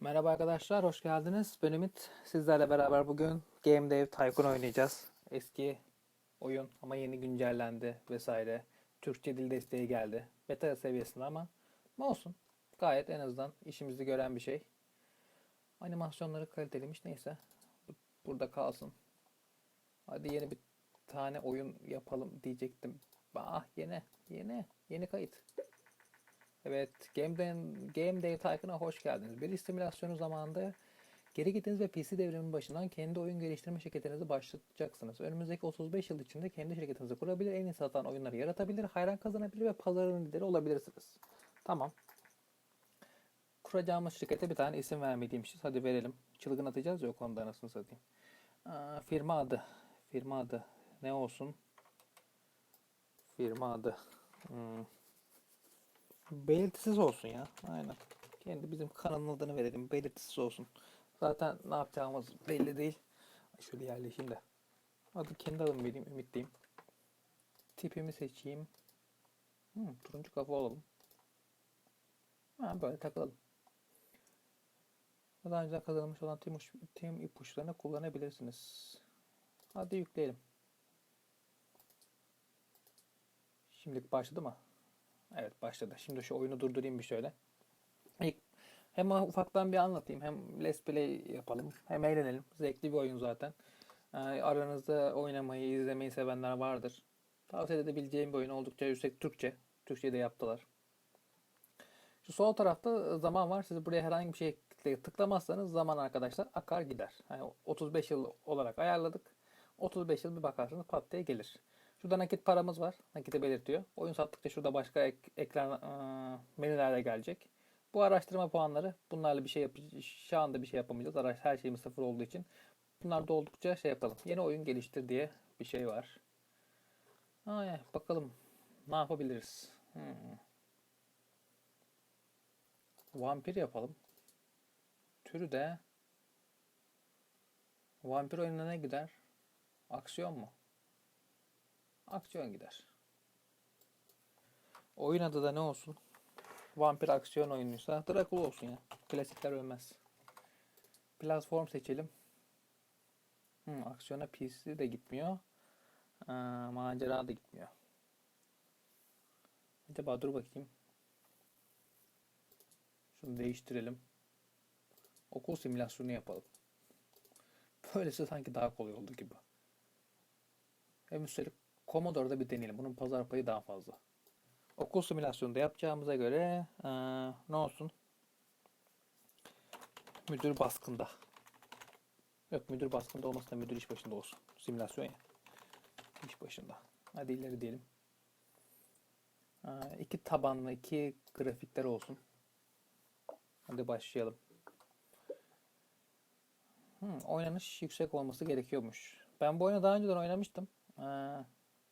Merhaba arkadaşlar, hoş geldiniz. Ben Ümit. Sizlerle beraber bugün Game Dev Tycoon oynayacağız. Eski oyun ama yeni güncellendi vesaire. Türkçe dil desteği geldi. Beta seviyesinde ama ne olsun. Gayet en azından işimizi gören bir şey. Animasyonları kaliteliymiş neyse. Bu- Burada kalsın. Hadi yeni bir tane oyun yapalım diyecektim. Ah yeni, yeni, yeni kayıt. Evet, Game Day, Game Day Tycoon'a hoş geldiniz. Bir simülasyonu zamanında geri gittiniz ve PC devriminin başından kendi oyun geliştirme şirketinizi başlatacaksınız. Önümüzdeki 35 yıl içinde kendi şirketinizi kurabilir, en iyi satan oyunları yaratabilir, hayran kazanabilir ve pazarın lideri olabilirsiniz. Tamam. Kuracağımız şirkete bir tane isim vermeliymişiz. Hadi verelim. Çılgın atacağız ya o konuda anasını satayım. Aa, firma adı. Firma adı. Ne olsun? Firma adı. Hmm. Belirtisiz olsun ya. Aynen. Kendi bizim kanalın verelim. Belirtisiz olsun. Zaten ne yapacağımız belli değil. Şöyle yerleşeyim de. Adı kendi adımı vereyim. Ümit diyeyim. Tipimi seçeyim. Hmm, turuncu kafa olalım. Ha, böyle takılalım. Daha önce kazanılmış olan tüm, tüm ipuçlarını kullanabilirsiniz. Hadi yükleyelim. Şimdilik başladı mı? Evet başladı. Şimdi şu oyunu durdurayım bir şöyle. İlk hem ufaktan bir anlatayım hem let's play yapalım hem eğlenelim. Zevkli bir oyun zaten. Ee, aranızda oynamayı, izlemeyi sevenler vardır. Tavsiye edebileceğim bir oyun oldukça yüksek Türkçe. Türkçe'yi de yaptılar. Şu sol tarafta zaman var. Siz buraya herhangi bir şey tıklamazsanız zaman arkadaşlar akar gider. Yani 35 yıl olarak ayarladık. 35 yıl bir bakarsınız pat diye gelir. Şurada nakit paramız var. Nakiti belirtiyor. Oyun sattıkça şurada başka ek, ekran ıı, menülerde gelecek. Bu araştırma puanları bunlarla bir şey yap şu anda bir şey yapamayacağız. Araç her şeyimiz sıfır olduğu için. Bunlar da oldukça şey yapalım. Yeni oyun geliştir diye bir şey var. Ay, bakalım ne yapabiliriz. Hmm. Vampir yapalım. Türü de vampir oyununa ne gider? Aksiyon mu? Aksiyon gider. Oyun adı da ne olsun? Vampir aksiyon oyunuysa Dracula olsun ya. Klasikler ölmez. Platform seçelim. Hmm, aksiyona PC de gitmiyor. Aa, macera da gitmiyor. Acaba dur bakayım. Şunu değiştirelim. Okul simülasyonu yapalım. Böylesi sanki daha kolay oldu gibi. Hem üstelik Commodore'da bir deneyelim. Bunun pazar payı daha fazla. Okul simülasyonu da yapacağımıza göre eee, ne olsun? Müdür baskında. Yok müdür baskında olmasın da müdür iş başında olsun. Simülasyon ya. İş başında. Hadi ileri diyelim. Eee, iki tabanlı, iki grafikler olsun. Hadi başlayalım. Hmm, oynanış yüksek olması gerekiyormuş. Ben bu oyunu daha önceden oynamıştım. Ee,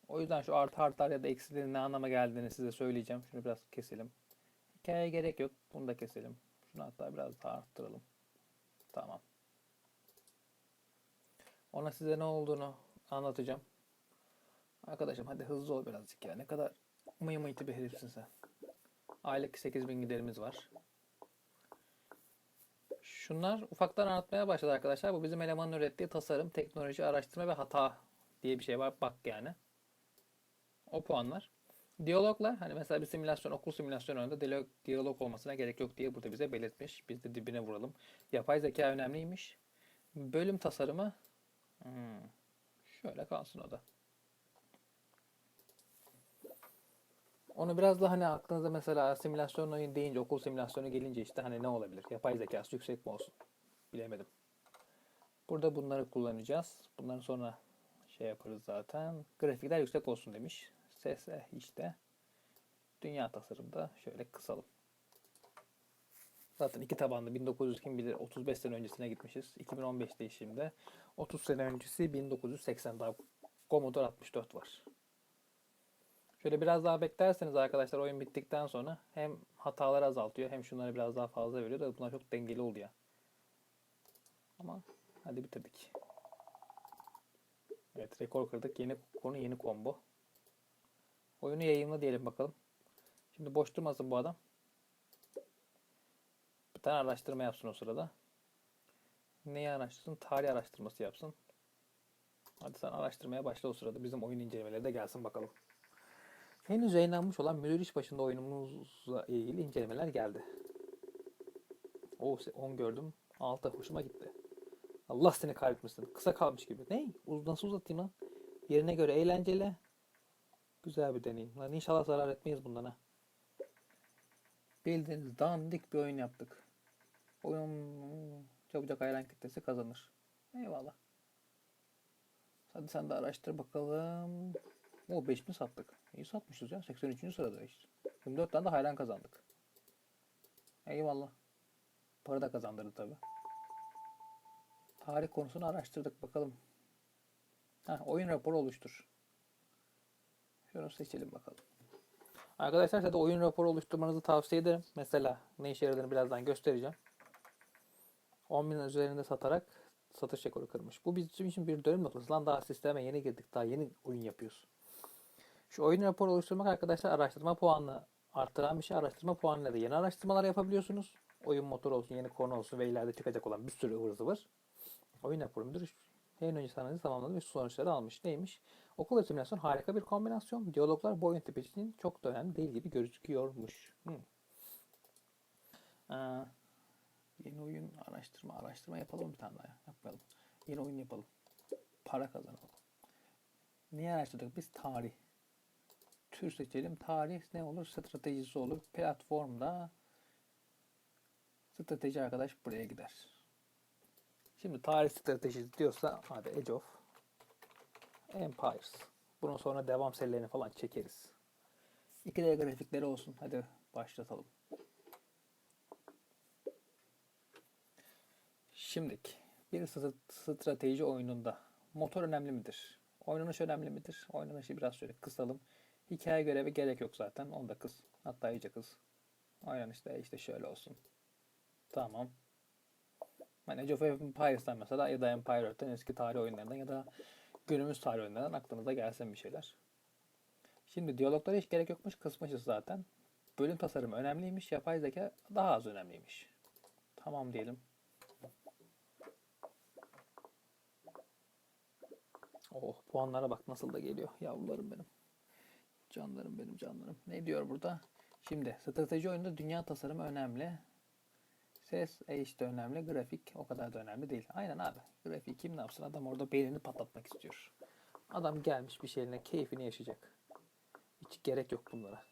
o yüzden şu artı artar ya da eksilerin ne anlama geldiğini size söyleyeceğim. Şunu biraz keselim. Hikayeye gerek yok. Bunu da keselim. Şunu hatta biraz daha arttıralım. Tamam. Ona size ne olduğunu anlatacağım. Arkadaşım hadi hızlı ol birazcık ya. Ne kadar mıy mıyti bir herifsin sen. Aylık 8000 giderimiz var. Şunlar ufaktan anlatmaya başladı arkadaşlar. Bu bizim elemanın ürettiği tasarım, teknoloji, araştırma ve hata diye bir şey var. Bak yani. O puanlar. Diyaloglar hani mesela bir simülasyon, okul simülasyonu oyununda diyalog, diyalog olmasına gerek yok diye burada bize belirtmiş. Biz de dibine vuralım. Yapay zeka önemliymiş. Bölüm tasarımı hmm, şöyle kalsın o da. Onu biraz da hani aklınıza mesela simülasyon oyun deyince, okul simülasyonu gelince işte hani ne olabilir? Yapay zekası yüksek mi olsun? Bilemedim. Burada bunları kullanacağız. Bundan sonra şey yaparız zaten. Grafikler yüksek olsun demiş. Ses işte. Dünya tasarımda şöyle kısalım. Zaten iki tabanlı 1900 kim bilir 35 sene öncesine gitmişiz. 2015'te şimdi. 30 sene öncesi 1980 daha Commodore 64 var. Şöyle biraz daha beklerseniz arkadaşlar oyun bittikten sonra hem hataları azaltıyor hem şunları biraz daha fazla veriyor da bunlar çok dengeli oluyor. Ama hadi bitirdik. Evet rekor kırdık. Yeni konu yeni combo. Oyunu yayınla diyelim bakalım. Şimdi boş durmasın bu adam. Bir tane araştırma yapsın o sırada. Neyi araştırsın? Tarih araştırması yapsın. Hadi sen araştırmaya başla o sırada. Bizim oyun incelemeleri de gelsin bakalım. Henüz yayınlanmış olan Müdür İş başında oyunumuzla ilgili incelemeler geldi. O 10 gördüm. 6 hoşuma gitti. Allah seni kahretmesin. Kısa kalmış gibi. Ne? Uz nasıl uzatayım lan? Yerine göre eğlenceli. Güzel bir deneyim. Lan inşallah zarar etmeyiz bundan ha. Bildiğiniz dandik bir oyun yaptık. Oyun çabucak hayran kitlesi kazanır. Eyvallah. Hadi sen de araştır bakalım. O 5000 sattık. İyi satmışız ya. 83. sıradayız. 24 tane de hayran kazandık. Eyvallah. Para da kazandırdı tabi. Tarih konusunu araştırdık bakalım. Heh, oyun raporu oluştur. Şunu seçelim bakalım. Arkadaşlar size de oyun raporu oluşturmanızı tavsiye ederim. Mesela ne işe yaradığını birazdan göstereceğim. 10 bin üzerinde satarak satış rekoru kırmış. Bu bizim için bir dönüm noktası. Lan daha sisteme yeni girdik. Daha yeni oyun yapıyoruz. Şu oyun raporu oluşturmak arkadaşlar araştırma puanını arttıran bir şey. Araştırma puanıyla da yeni araştırmalar yapabiliyorsunuz. Oyun motoru olsun, yeni konu olsun ve ileride çıkacak olan bir sürü ıvır zıvır. Oyun raporu müdür en önce analizi tamamladı ve sonuçları almış. Neymiş? Okul ve simülasyon harika bir kombinasyon. Diyaloglar bu oyun tipi için çok da önemli değil gibi gözüküyormuş. Aa, yeni oyun araştırma araştırma yapalım bir tane daha. ya. Yapmayalım. Yeni oyun yapalım. Para kazanalım. Niye araştırdık? Biz tarih. Tür seçelim. Tarih ne olur? Stratejisi olur. Platformda strateji arkadaş buraya gider. Şimdi tarih stratejisi diyorsa hadi Age of Empires. Bunun sonra devam serilerini falan çekeriz. 2D grafikleri olsun. Hadi başlatalım. Şimdilik bir st- strateji oyununda motor önemli midir? Oynanış önemli midir? Oynanışı biraz şöyle kısalım. Hikaye görevi gerek yok zaten. Onu da kız. Hatta iyice kız. Oynanış da işte şöyle olsun. Tamam. Yani Age of Empires'tan mesela ya da Empire Earth'ten eski tarih oyunlarından ya da günümüz tarih oyunlarından aklınıza gelsin bir şeyler. Şimdi diyaloglara hiç gerek yokmuş kısmışız zaten. Bölüm tasarımı önemliymiş. Yapay zeka daha az önemliymiş. Tamam diyelim. Oh puanlara bak nasıl da geliyor. Yavrularım benim. Canlarım benim canlarım. Ne diyor burada? Şimdi strateji oyunda dünya tasarımı önemli. Ses e işte önemli. Grafik o kadar da önemli değil. Aynen abi. Grafik kim ne yapsın? Adam orada beynini patlatmak istiyor. Adam gelmiş bir şeyine keyfini yaşayacak. Hiç gerek yok bunlara.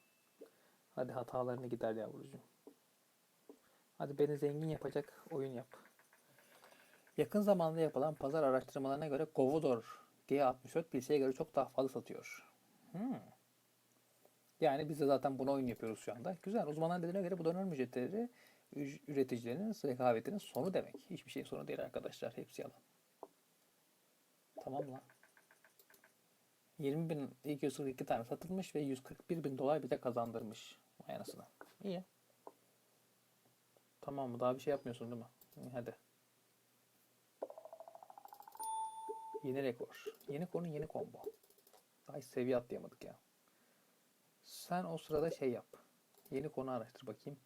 Hadi hatalarını gider yavrucuğum. Hadi beni zengin yapacak oyun yap. Yakın zamanda yapılan pazar araştırmalarına göre Commodore G64 bilgisayara göre çok daha fazla satıyor. Hmm. Yani biz de zaten buna oyun yapıyoruz şu anda. Güzel. Uzmanlar dediğine göre bu donanım ücretleri üc- üreticilerin rekabetinin sonu demek. Hiçbir şeyin sonu değil arkadaşlar. Hepsi yalan. Tamam lan. 20 bin 242 tane satılmış ve 141 bin dolar bize kazandırmış. Vay anasını. İyi. Tamam mı? Daha bir şey yapmıyorsun değil mi? Hadi. Yeni rekor. Yeni konu yeni combo. Hiç seviye atlayamadık ya. Sen o sırada şey yap. Yeni konu araştır bakayım.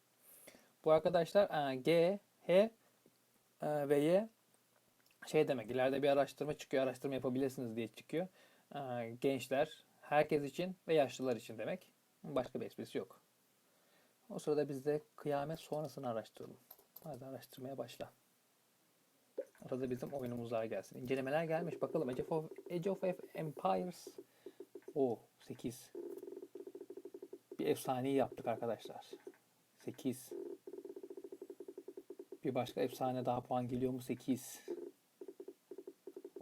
Bu arkadaşlar e, G, H e, ve Y şey demek. İleride bir araştırma çıkıyor. Araştırma yapabilirsiniz diye çıkıyor. E, Gençler, herkes için ve yaşlılar için demek. Başka bir esprisi yok. O sırada biz de kıyamet sonrasını araştıralım. Hadi araştırmaya başla. Orada bizim oyunumuzlar gelsin. İncelemeler gelmiş. Bakalım Age of, Age of Empires. O 8. Bir efsaneyi yaptık arkadaşlar. 8. Bir başka efsane daha puan geliyor mu? 8.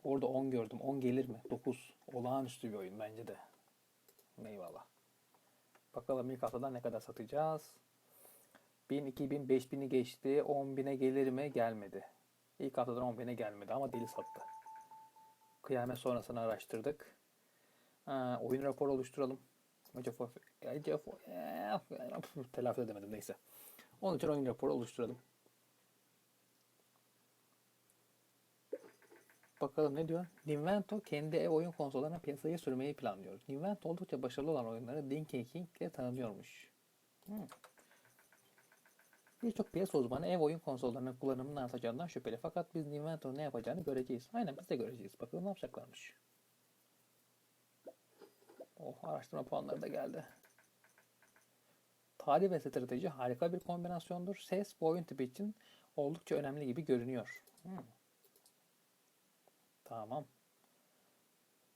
Orada 10 gördüm. 10 gelir mi? 9. Olağanüstü bir oyun bence de. Eyvallah. Bakalım ilk haftada ne kadar satacağız. 1000, 2000, 5000'i geçti. 10.000'e gelir mi? Gelmedi. İlk haftadan 10.000'e gelmedi ama deli sattı. Kıyamet sonrasını araştırdık. Ha, oyun raporu oluşturalım. Telaffuz edemedim neyse. Onun için oyun raporu oluşturalım. Bakalım ne diyor? Ninvento kendi ev oyun konsollarına piyasaya sürmeyi planlıyor. Ninvento oldukça başarılı olan oyunları Donkey King ile tanınıyormuş. Hmm. Birçok piyasa uzmanı ev oyun konsollarının kullanımının artacağından şüpheli. Fakat biz Nintendo'nun ne yapacağını göreceğiz. Aynen biz de göreceğiz. Bakalım ne yapacaklarmış. Oh araştırma puanları da geldi. Tarih ve strateji harika bir kombinasyondur. Ses bu oyun tipi için oldukça önemli gibi görünüyor. Hmm. Tamam.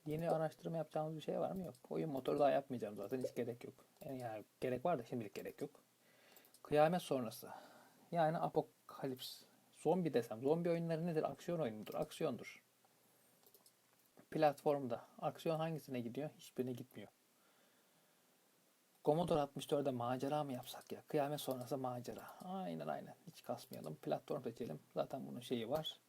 Yeni araştırma yapacağımız bir şey var mı? Yok. Oyun motoru daha yapmayacağım zaten. Hiç gerek yok. Yani, gerek var da şimdilik gerek yok. Kıyamet sonrası. Yani apokalips. Zombi desem. Zombi oyunları nedir? Aksiyon oyunudur. Aksiyondur. Platformda. Aksiyon hangisine gidiyor? Hiçbirine gitmiyor. Commodore 64'de macera mı yapsak ya? Kıyamet sonrası macera. Aynen aynen. Hiç kasmayalım. Platform seçelim. Zaten bunun şeyi var.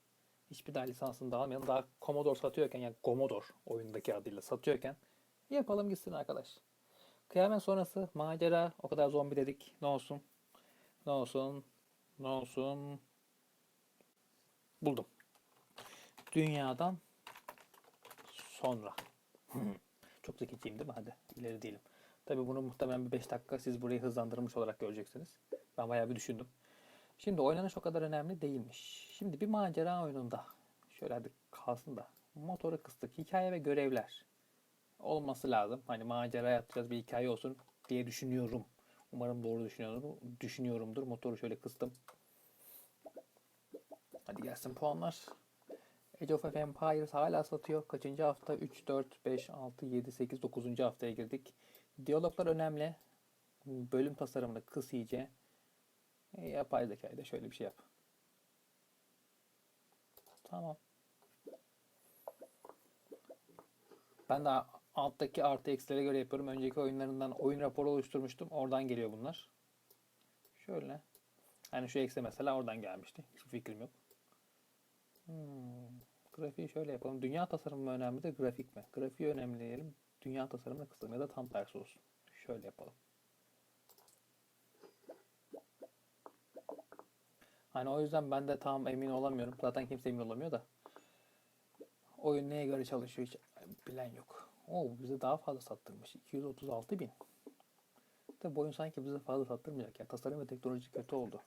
Hiçbir daha lisansını da almayalım. Daha Commodore satıyorken yani Commodore oyundaki adıyla satıyorken yapalım gitsin arkadaş. Kıyamet sonrası macera. O kadar zombi dedik. Ne olsun? Ne olsun? Ne olsun? Buldum. Dünyadan sonra. Çok zekiciyim değil mi? Hadi ileri değilim. Tabi bunu muhtemelen bir 5 dakika siz burayı hızlandırmış olarak göreceksiniz. Ben bayağı bir düşündüm. Şimdi oynanış o kadar önemli değilmiş. Şimdi bir macera oyununda şöyle hadi kalsın da motoru kıstık. Hikaye ve görevler olması lazım. Hani macera yapacağız bir hikaye olsun diye düşünüyorum. Umarım doğru düşünüyorum. Düşünüyorumdur. Motoru şöyle kıstım. Hadi gelsin puanlar. Age of Empires hala satıyor. Kaçıncı hafta? 3, 4, 5, 6, 7, 8, 9. haftaya girdik. Diyaloglar önemli. Bölüm tasarımını kıs iyice. E, yapay zekayı da şöyle bir şey yap. Tamam. Ben de alttaki artı eksilere göre yapıyorum. Önceki oyunlarından oyun raporu oluşturmuştum. Oradan geliyor bunlar. Şöyle. Hani şu eksi mesela oradan gelmişti. Hiçbir fikrim yok. Hmm. Grafiği şöyle yapalım. Dünya tasarımı mı önemli de grafik mi? Grafiği önemli diyelim. Dünya tasarımını kısalım ya da tam tersi olsun. Şöyle yapalım. Hani o yüzden ben de tam emin olamıyorum. Zaten kimse emin olamıyor da. Oyun neye göre çalışıyor hiç bilen yok. Oo bize daha fazla sattırmış. 236 bin. De bu oyun sanki bize fazla sattırmayacak ya. Tasarım ve teknoloji kötü oldu.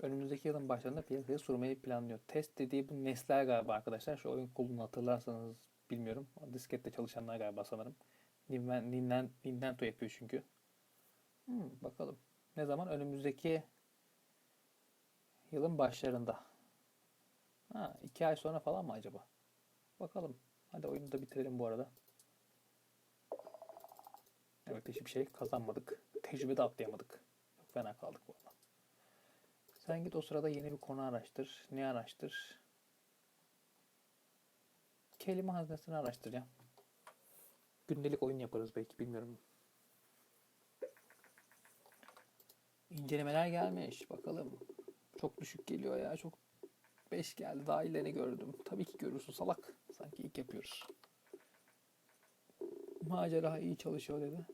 Önümüzdeki yılın başlarında piyasaya sürmeyi planlıyor. Test dediği bu Nesler galiba arkadaşlar. Şu oyun kolunu hatırlarsanız bilmiyorum. Diskette çalışanlar galiba sanırım. Nintendo yapıyor çünkü. Hmm, bakalım. Ne zaman? Önümüzdeki yılın başlarında. Ha, iki ay sonra falan mı acaba? Bakalım. Hadi oyunu da bitirelim bu arada. Evet hiçbir şey kazanmadık. Tecrübe de atlayamadık. Çok fena kaldık valla. Sen git o sırada yeni bir konu araştır. Ne araştır? Kelime haznesini araştır ya. Gündelik oyun yaparız belki bilmiyorum. İncelemeler gelmiş. Bakalım. Çok düşük geliyor ya. Çok 5 geldi. Daha ilerini gördüm. Tabii ki görürsün salak. Sanki ilk yapıyoruz. Macera iyi çalışıyor dedi.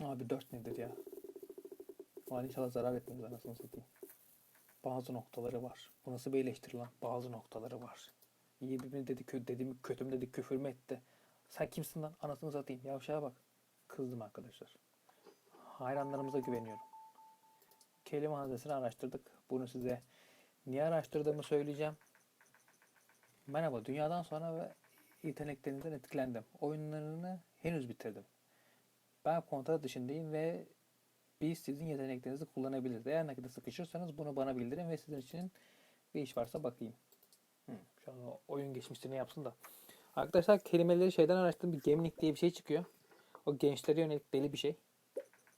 Abi 4 nedir ya? Var inşallah zarar etmez anasını satayım. Bazı noktaları var. Bu nasıl bir eleştiri lan? Bazı noktaları var. İyi mi dedi, kötü dedi mi, kötü mü dedi, küfür mü etti? Sen kimsin lan? Anasını satayım. Yavşağa bak. Kızdım arkadaşlar. Hayranlarımıza güveniyorum. Kelime haznesini araştırdık. Bunu size niye araştırdığımı söyleyeceğim. Merhaba. Dünyadan sonra ve yeteneklerinizden etkilendim. Oyunlarını henüz bitirdim. Ben kontrat dışındayım ve biz sizin yeteneklerinizi kullanabiliriz. Eğer nakide sıkışırsanız bunu bana bildirin ve sizin için bir iş varsa bakayım. Hı, şu an o oyun geçmiştir ne yapsın da. Arkadaşlar kelimeleri şeyden araştırdım. Bir gemlik diye bir şey çıkıyor. O gençlere yönelik deli bir şey.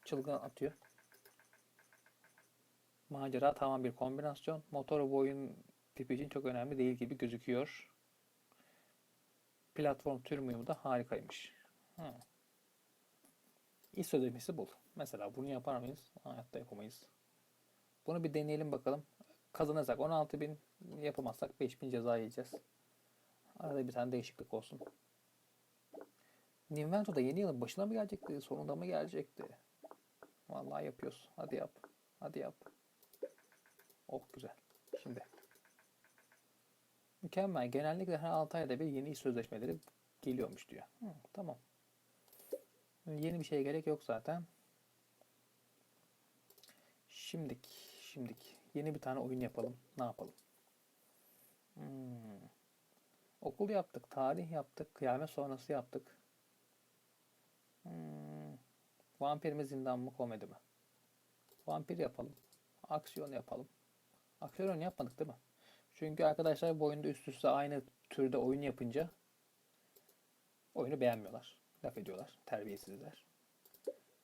Çılgın atıyor. Macera tamam bir kombinasyon. Motor bu oyun tipi için çok önemli değil gibi gözüküyor. Platform tür müyüm da harikaymış. Ha. İş sözleşmesi bul. Mesela bunu yapar mıyız? Hayatta yapamayız. Bunu bir deneyelim bakalım. Kazanırsak 16.000 yapamazsak 5.000 ceza yiyeceğiz. Arada bir tane değişiklik olsun. Ninvento'da yeni yılın başına mı gelecekti? Sonunda mı gelecekti? Vallahi yapıyoruz. Hadi yap. Hadi yap. Oh güzel. Şimdi. Mükemmel. Genellikle her 6 ayda bir yeni iş sözleşmeleri geliyormuş diyor. Hı, tamam. Yeni bir şeye gerek yok zaten. Şimdik, şimdik. Yeni bir tane oyun yapalım. Ne yapalım? Hmm. Okul yaptık, tarih yaptık, kıyamet sonrası yaptık. Hmm. Vampir mi zindan mı komedi mi? Vampir yapalım. Aksiyon yapalım. Aksiyon yapmadık değil mi? Çünkü arkadaşlar bu oyunda üst üste aynı türde oyun yapınca oyunu beğenmiyorlar. Laf ediyorlar. Terbiyesizler.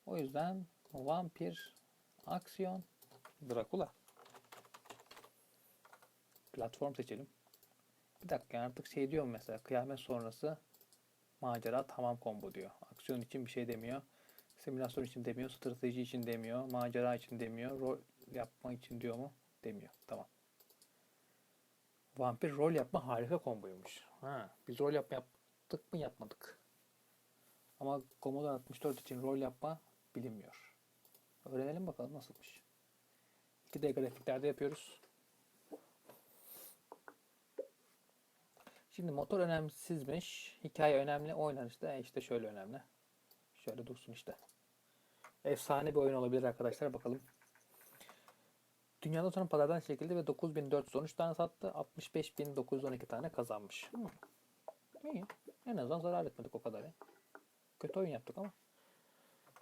O yüzden vampir, aksiyon, Dracula. Platform seçelim. Bir dakika artık şey diyorum mesela kıyamet sonrası macera tamam combo diyor. Aksiyon için bir şey demiyor. Simülasyon için demiyor. Strateji için demiyor. Macera için demiyor. Rol yapma için diyor mu? Demiyor. Tamam. Vampir rol yapma harika komboymuş. Ha, biz rol yapma yaptık mı yapmadık. Ama Commodore 64 için rol yapma bilinmiyor. Öğrenelim bakalım nasılmış. 2D grafiklerde yapıyoruz. Şimdi motor önemsizmiş. Hikaye önemli. Oynanış da işte şöyle önemli. Şöyle dursun işte. Efsane bir oyun olabilir arkadaşlar. Bakalım. Dünyada sonra pazardan çekildi ve 9413 tane sattı. 65912 tane kazanmış. Hmm. İyi. En azından zarar etmedik o kadar. ya. Kötü oyun yaptık ama.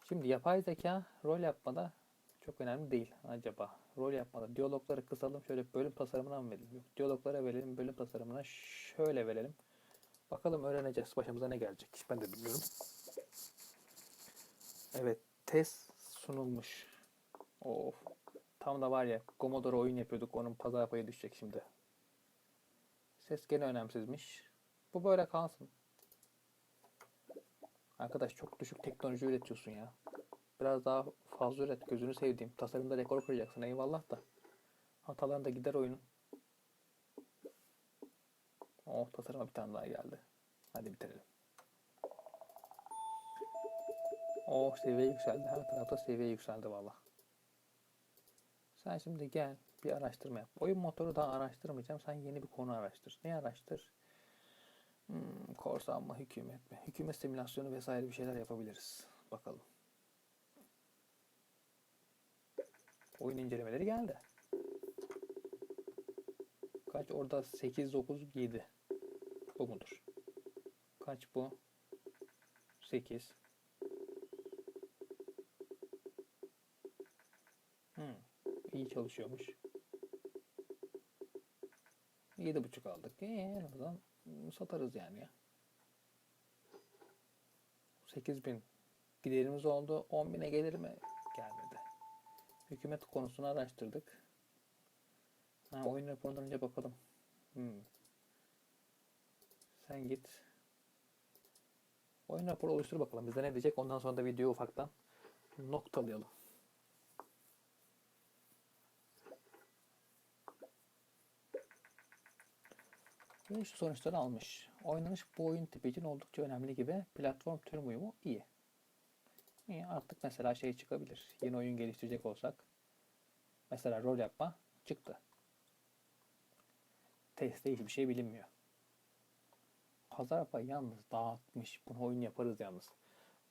Şimdi yapay zeka rol yapmada çok önemli değil acaba. Rol yapmada diyalogları kısalım şöyle bölüm tasarımına mı verelim? Yok diyaloglara verelim bölüm tasarımına şöyle verelim. Bakalım öğreneceğiz başımıza ne gelecek ben de bilmiyorum. Evet test sunulmuş. Of. Tam da var ya Commodore oyun yapıyorduk onun pazar payı düşecek şimdi. Ses gene önemsizmiş. Bu böyle kalsın. Arkadaş çok düşük teknoloji üretiyorsun ya. Biraz daha fazla üret. Gözünü sevdiğim. Tasarımda rekor kıracaksın. Eyvallah da. Hataların da gider oyunun. Oh tasarıma bir tane daha geldi. Hadi bitirelim. Oh seviye yükseldi. Her tarafta seviye yükseldi valla. Sen şimdi gel bir araştırma yap. Oyun motoru daha araştırmayacağım. Sen yeni bir konu araştır. Ne araştır? Hmm, korsan mı, hükümet mi? Hükümet simülasyonu vesaire bir şeyler yapabiliriz. Bakalım. Oyun incelemeleri geldi. Kaç orada 8 9 7. Bu mudur? Kaç bu? 8. Hmm, iyi çalışıyormuş. 7.5 aldık. Ee, en azından satarız yani ya. 8000 giderimiz oldu. 10.000'e gelir mi? Gelmedi. Hükümet konusunu araştırdık. Ha, oyun raporundan önce bakalım. Hmm. Sen git. Oyun raporu oluştur bakalım. Bize ne diyecek? Ondan sonra da videoyu ufaktan noktalayalım. Şu sonuçları almış. Oynanış bu oyun tipi için oldukça önemli gibi. Platform tüm uyumu iyi. İyi artık mesela şey çıkabilir. Yeni oyun geliştirecek olsak. Mesela rol yapma çıktı. Testte hiçbir şey bilinmiyor. Pazar payı yalnız dağıtmış. Bunu oyun yaparız yalnız.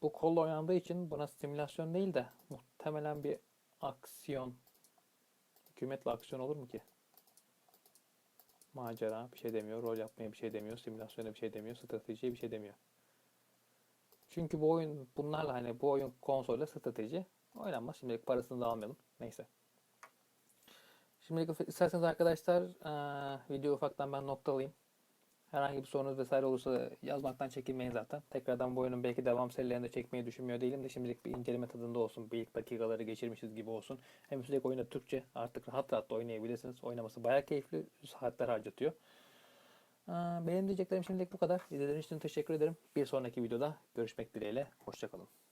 Bu kolla oynandığı için buna simülasyon değil de muhtemelen bir aksiyon. Hükümetle aksiyon olur mu ki? Macera bir şey demiyor. Rol yapmaya bir şey demiyor. Simülasyona bir şey demiyor. Stratejiye bir şey demiyor. Çünkü bu oyun bunlarla hani bu oyun konsolle strateji oynanmaz. Şimdilik parasını da almayalım. Neyse. Şimdilik isterseniz arkadaşlar video ufaktan ben noktalayayım. Herhangi bir sorunuz vesaire olursa yazmaktan çekinmeyin zaten. Tekrardan bu oyunun belki devam serilerinde çekmeyi düşünmüyor değilim de şimdilik bir inceleme tadında olsun. Bir ilk dakikaları geçirmişiz gibi olsun. Hem üstelik oyunda Türkçe artık rahat rahat da oynayabilirsiniz. Oynaması bayağı keyifli. Saatler harcatıyor. Benim diyeceklerim şimdilik bu kadar. İzlediğiniz için teşekkür ederim. Bir sonraki videoda görüşmek dileğiyle. Hoşçakalın.